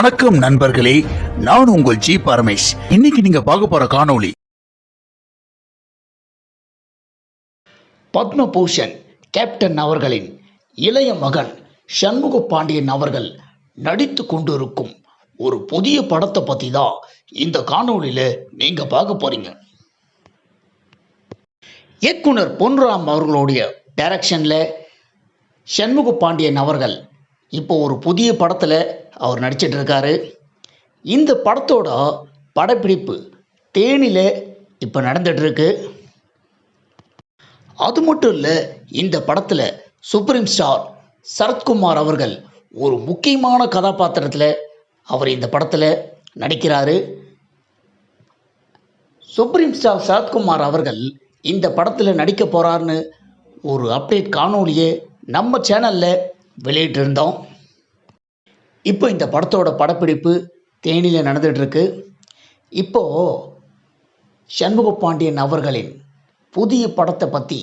வணக்கம் நண்பர்களே நான் உங்கள் ஜி பரமேஷ். இன்னைக்கு நீங்க பார்க்க போற காணொளி. பத்மபூஷன் கேப்டன் அவர்களின் இளைய மகன் சண்முக பாண்டியன் அவர்கள் நடித்து கொண்டிருக்கும் ஒரு புதிய படத்தை பத்தி தான் இந்த காணொளியில நீங்க பார்க்க போறீங்க. இயக்குனர் பொன்ராம் அவர்களுடைய டைரக்ஷன்ல சண்முக பாண்டியன் அவர்கள் இப்போ ஒரு புதிய படத்தில் அவர் நடிச்சிட்ருக்காரு. இந்த படத்தோட படப்பிடிப்பு தேனியில் இப்போ நடந்துகிட்ருக்கு அது மட்டும் இல்லை இந்த படத்தில் சுப்ரீம் ஸ்டார் சரத்குமார் அவர்கள் ஒரு முக்கியமான கதாபாத்திரத்தில் அவர் இந்த படத்தில் நடிக்கிறாரு. சுப்ரீம் ஸ்டார் சரத்குமார் அவர்கள் இந்த படத்தில் நடிக்க போகிறாருன்னு ஒரு அப்டேட் காணொலியை நம்ம சேனலில் வெளியிட்டிருந்தோம். இப்போ இந்த படத்தோட படப்பிடிப்பு தேனியில் நடந்துகிட்ருக்கு. இப்போது சண்முக பாண்டியன் அவர்களின் புதிய படத்தை பற்றி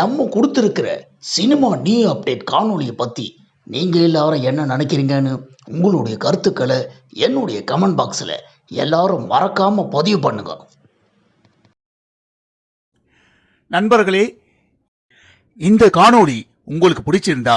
நம்ம கொடுத்துருக்கிற சினிமா நியூ அப்டேட் காணொலியை பற்றி நீங்கள் எல்லாரும் என்ன நினைக்கிறீங்கன்னு உங்களுடைய கருத்துக்களை என்னுடைய கமெண்ட் பாக்ஸில் எல்லாரும் மறக்காமல் பதிவு பண்ணுங்க. நண்பர்களே இந்த காணொளி உங்களுக்கு பிடிச்சிருந்தா